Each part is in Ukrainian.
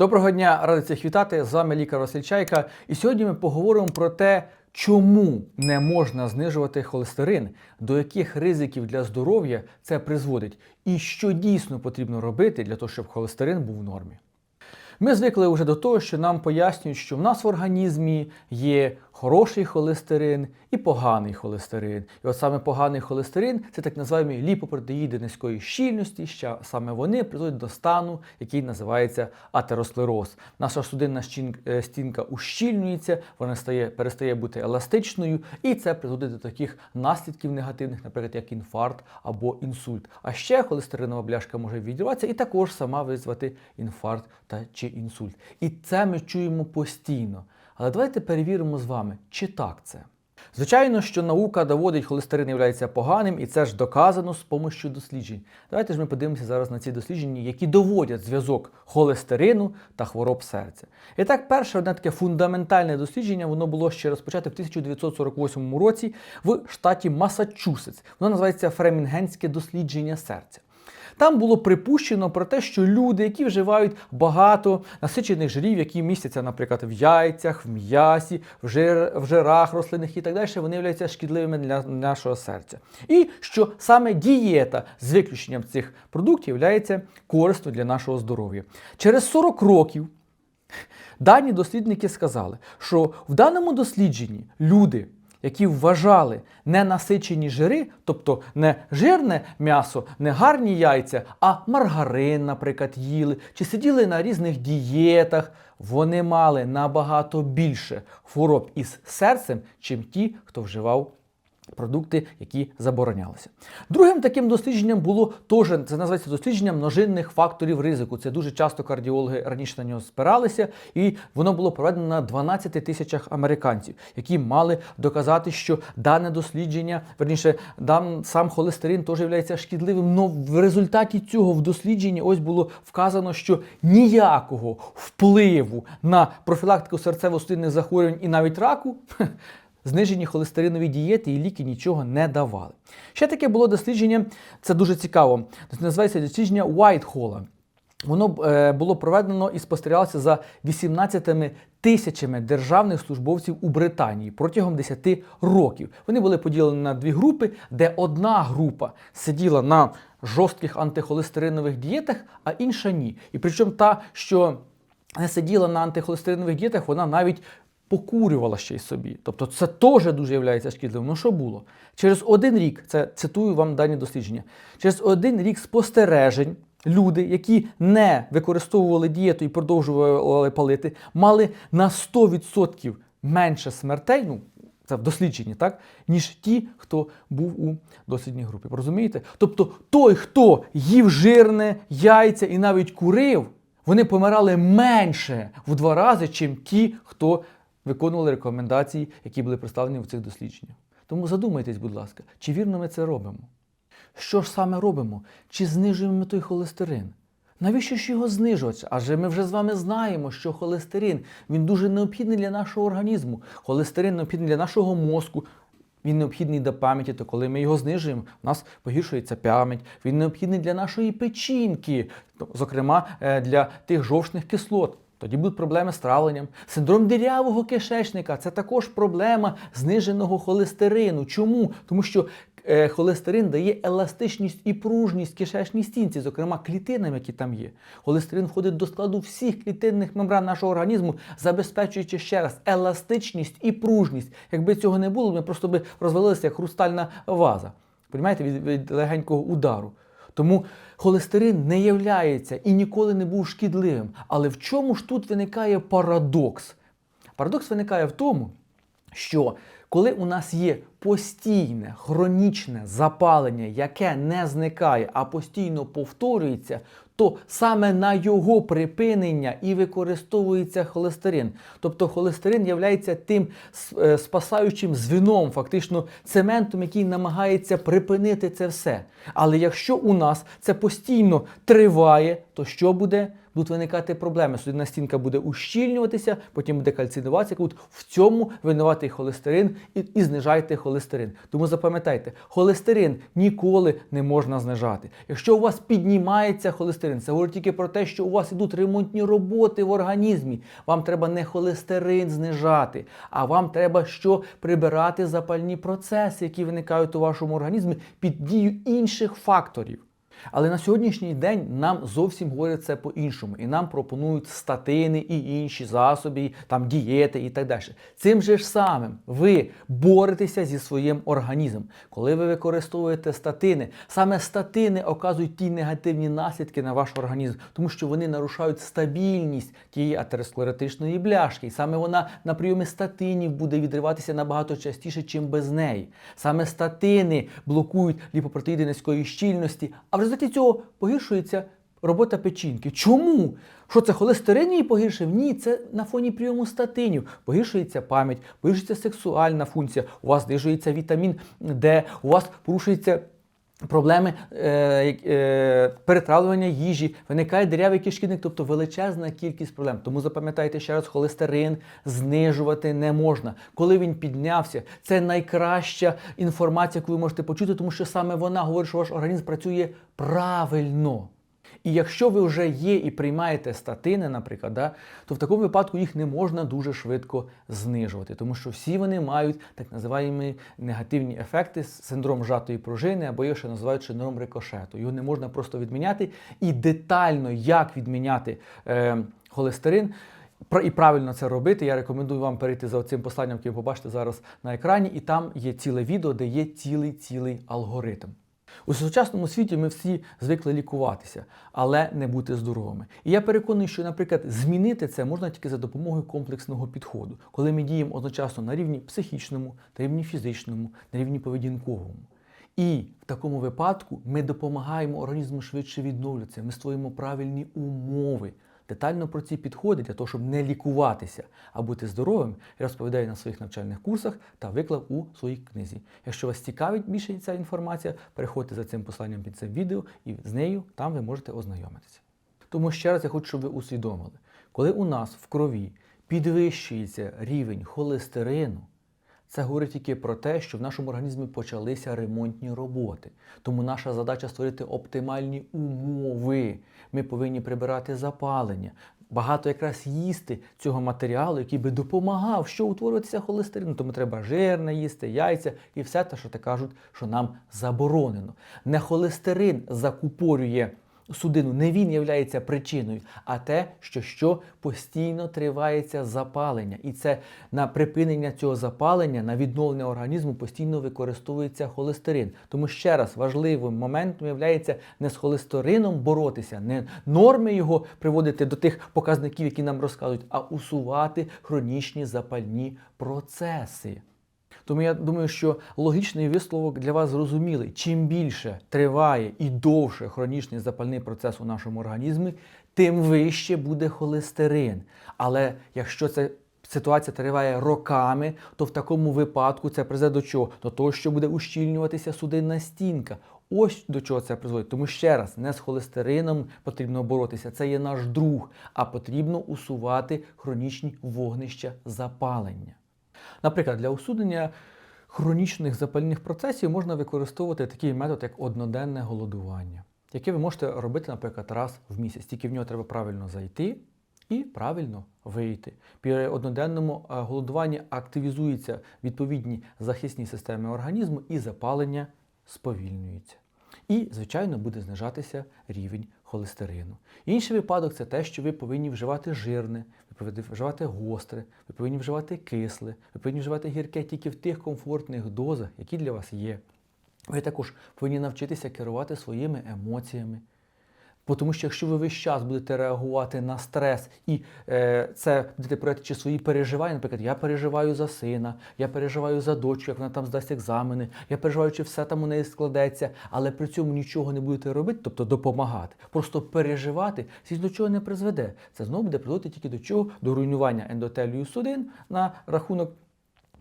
Доброго дня, радий всіх вітати. З вами лікар Василь Чайка. І сьогодні ми поговоримо про те, чому не можна знижувати холестерин, до яких ризиків для здоров'я це призводить, і що дійсно потрібно робити для того, щоб холестерин був в нормі. Ми звикли вже до того, що нам пояснюють, що в нас в організмі є хороший холестерин і поганий холестерин. І от саме поганий холестерин це так називаємо ліпопротеїди низької щільності, що саме вони призводять до стану, який називається атеросклероз. Наша судинна е, стінка ущільнюється, вона стає, перестає бути еластичною, і це призводить до таких наслідків негативних, наприклад, як інфаркт або інсульт. А ще холестеринова бляшка може відірватися і також сама визвати інфаркт та чи інсульт. І це ми чуємо постійно. Але давайте перевіримо з вами, чи так це. Звичайно, що наука доводить, холестерин є поганим, і це ж доказано з допомогою досліджень. Давайте ж ми подивимося зараз на ці дослідження, які доводять зв'язок холестерину та хвороб серця. І так, перше одне таке фундаментальне дослідження, воно було ще розпочате в 1948 році в штаті Масачусетс. Воно називається Фремінгенське дослідження серця. Там було припущено про те, що люди, які вживають багато насичених жирів, які містяться, наприклад, в яйцях, в м'ясі, в, жир, в жирах рослинних і так далі, вони являються шкідливими для нашого серця. І що саме дієта з виключенням цих продуктів є корисною для нашого здоров'я. Через 40 років дані дослідники сказали, що в даному дослідженні люди які вважали ненасичені жири, тобто не жирне м'ясо, не гарні яйця, а маргарин, наприклад, їли, чи сиділи на різних дієтах, вони мали набагато більше хвороб із серцем, чим ті, хто вживав продукти, які заборонялися. Другим таким дослідженням було теж, це називається дослідження множинних факторів ризику. Це дуже часто кардіологи раніше на нього спиралися, і воно було проведено на 12 тисячах американців, які мали доказати, що дане дослідження, верніше, дан, сам холестерин теж є шкідливим. Но в результаті цього в дослідженні ось було вказано, що ніякого впливу на профілактику серцево-судинних захворювань і навіть раку Знижені холестеринові дієти і ліки нічого не давали. Ще таке було дослідження, це дуже цікаво. Називається дослідження Уайтхола. Воно е, було проведено і спостерігалося за 18 тисячами державних службовців у Британії протягом 10 років. Вони були поділені на дві групи, де одна група сиділа на жорстких антихолестеринових дієтах, а інша ні. І причому та, що не сиділа на антихолестеринових дієтах, вона навіть покурювала ще й собі. Тобто це теж дуже є шкідливим. Ну що було? Через один рік, це цитую вам дані дослідження, через один рік спостережень люди, які не використовували дієту і продовжували палити, мали на 100% менше смертей. ну, це в дослідженні, так? Ніж ті, хто був у дослідній групі. Розумієте? Тобто той, хто їв жирне, яйця і навіть курив, вони помирали менше в два рази, чим ті, хто виконували рекомендації, які були представлені в цих дослідженнях. Тому задумайтесь, будь ласка, чи вірно ми це робимо? Що ж саме робимо? Чи знижуємо ми той холестерин? Навіщо ж його знижувати? Адже ми вже з вами знаємо, що холестерин він дуже необхідний для нашого організму. Холестерин необхідний для нашого мозку. Він необхідний до пам'яті, то коли ми його знижуємо, у нас погіршується пам'ять. Він необхідний для нашої печінки, зокрема е, для тих жовчних кислот. Тоді будуть проблеми з травленням. Синдром дирявого кишечника це також проблема зниженого холестерину. Чому? Тому що е, холестерин дає еластичність і пружність кишечній стінці, зокрема клітинам, які там є. Холестерин входить до складу всіх клітинних мембран нашого організму, забезпечуючи ще раз еластичність і пружність. Якби цього не було, ми просто би розвалилися як хрустальна ваза. Понімаєте, від, від легенького удару. Тому холестерин не являється і ніколи не був шкідливим. Але в чому ж тут виникає парадокс? Парадокс виникає в тому, що коли у нас є постійне хронічне запалення, яке не зникає, а постійно повторюється, то саме на його припинення і використовується холестерин. Тобто холестерин є тим е, спасаючим звіном, фактично цементом, який намагається припинити це все. Але якщо у нас це постійно триває, то що буде? Будуть виникати проблеми. Судинна стінка буде ущільнюватися, потім буде кальцинуватися. От в цьому винуватий холестерин і, і знижайте холестерин. Тому запам'ятайте, холестерин ніколи не можна знижати. Якщо у вас піднімається холестерин, це говорить тільки про те, що у вас ідуть ремонтні роботи в організмі. Вам треба не холестерин знижати, а вам треба що прибирати запальні процеси, які виникають у вашому організмі під дією інших факторів. Але на сьогоднішній день нам зовсім говорять це по-іншому, і нам пропонують статини і інші засоби, там дієти і так далі. Цим же ж самим ви боретеся зі своїм організмом. Коли ви використовуєте статини, саме статини оказують ті негативні наслідки на ваш організм, тому що вони нарушають стабільність тієї атеросклеротичної бляшки. І саме вона на прийомі статинів буде відриватися набагато частіше, чим без неї. Саме статини блокують ліпопротеїди низької щільності, а в результаті цього погіршується робота печінки. Чому? Що це холестерин її погіршив? Ні, це на фоні прийому статинів. Погіршується пам'ять, погіршується сексуальна функція, у вас знижується вітамін Д, у вас порушується. Проблеми е, е, перетравлювання їжі, виникає дирявий кишківник, тобто величезна кількість проблем. Тому запам'ятайте ще раз, холестерин знижувати не можна. Коли він піднявся, це найкраща інформація, яку ви можете почути, тому що саме вона говорить, що ваш організм працює правильно. І якщо ви вже є і приймаєте статини, наприклад, да, то в такому випадку їх не можна дуже швидко знижувати, тому що всі вони мають так називаємо негативні ефекти, синдром жатої пружини, або його ще називають синдром рикошету. Його не можна просто відміняти. І детально, як відміняти е, холестерин. І правильно це робити. Я рекомендую вам перейти за цим посланням, яке ви побачите зараз на екрані, і там є ціле відео, де є цілий цілий алгоритм. У сучасному світі ми всі звикли лікуватися, але не бути здоровими. І я переконаний, що, наприклад, змінити це можна тільки за допомогою комплексного підходу, коли ми діємо одночасно на рівні психічному, на рівні фізичному, на рівні поведінковому. І в такому випадку ми допомагаємо організму швидше відновлюватися, ми створюємо правильні умови. Детально про ці підходи для того, щоб не лікуватися, а бути здоровим, я розповідаю на своїх навчальних курсах та виклав у своїй книзі. Якщо вас цікавить більше ця інформація, переходьте за цим посланням під цим відео і з нею там ви можете ознайомитися. Тому ще раз я хочу, щоб ви усвідомили, коли у нас в крові підвищується рівень холестерину, це говорить тільки про те, що в нашому організмі почалися ремонтні роботи. Тому наша задача створити оптимальні умови. Ми повинні прибирати запалення. Багато якраз їсти цього матеріалу, який би допомагав, що утворюватися холестерину. Тому треба жирне їсти, яйця і все те, що так кажуть, що нам заборонено. Не холестерин закупорює судину, не він є причиною, а те, що що постійно тривається запалення. І це на припинення цього запалення, на відновлення організму постійно використовується холестерин. Тому ще раз важливим моментом є не з холестерином боротися, не норми його приводити до тих показників, які нам розказують, а усувати хронічні запальні процеси. Тому я думаю, що логічний висновок для вас зрозумілий. Чим більше триває і довше хронічний запальний процес у нашому організмі, тим вище буде холестерин. Але якщо це Ситуація триває роками, то в такому випадку це призведе до чого? До того, що буде ущільнюватися судинна стінка. Ось до чого це призводить. Тому ще раз, не з холестерином потрібно боротися, це є наш друг, а потрібно усувати хронічні вогнища запалення. Наприклад, для усунення хронічних запальних процесів можна використовувати такий метод, як одноденне голодування, яке ви можете робити, наприклад, раз в місяць. Тільки в нього треба правильно зайти і правильно вийти. При одноденному е, голодуванні активізуються відповідні захисні системи організму і запалення сповільнюється. І, звичайно, буде знижатися рівень холестерину. Інший випадок це те, що ви повинні вживати жирне, ви повинні вживати гостре, ви повинні вживати кисле, ви повинні вживати гірке тільки в тих комфортних дозах, які для вас є. Ви також повинні навчитися керувати своїми емоціями. Тому що якщо ви весь час будете реагувати на стрес і е, це будете проявляти свої переживання, наприклад, я переживаю за сина, я переживаю за дочку, як вона там здасть екзамени, я переживаю, чи все там у неї складеться, але при цьому нічого не будете робити, тобто допомагати. Просто переживати це до чого не призведе. Це знову буде приводити тільки до чого? До руйнування ендотелію судин на рахунок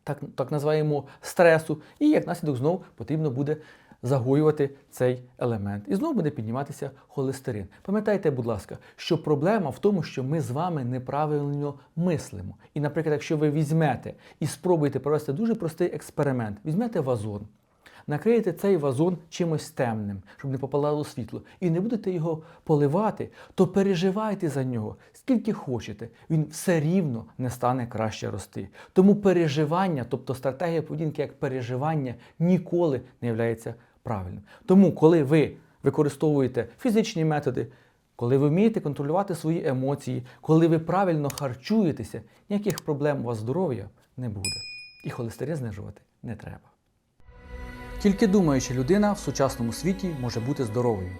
так так називаємо стресу, і як наслідок знову потрібно буде загоювати цей елемент. І знову буде підніматися холестерин. Пам'ятайте, будь ласка, що проблема в тому, що ми з вами неправильно мислимо. І, наприклад, якщо ви візьмете і спробуєте провести дуже простий експеримент, візьмете вазон. Накриєте цей вазон чимось темним, щоб не попадало світло, і не будете його поливати, то переживайте за нього скільки хочете. Він все рівно не стане краще рости. Тому переживання, тобто стратегія поведінки як переживання, ніколи не є правильним. Тому, коли ви використовуєте фізичні методи, коли ви вмієте контролювати свої емоції, коли ви правильно харчуєтеся, ніяких проблем у вас здоров'я не буде. І холестерин знижувати не треба. Тільки думаюча людина в сучасному світі може бути здоровою.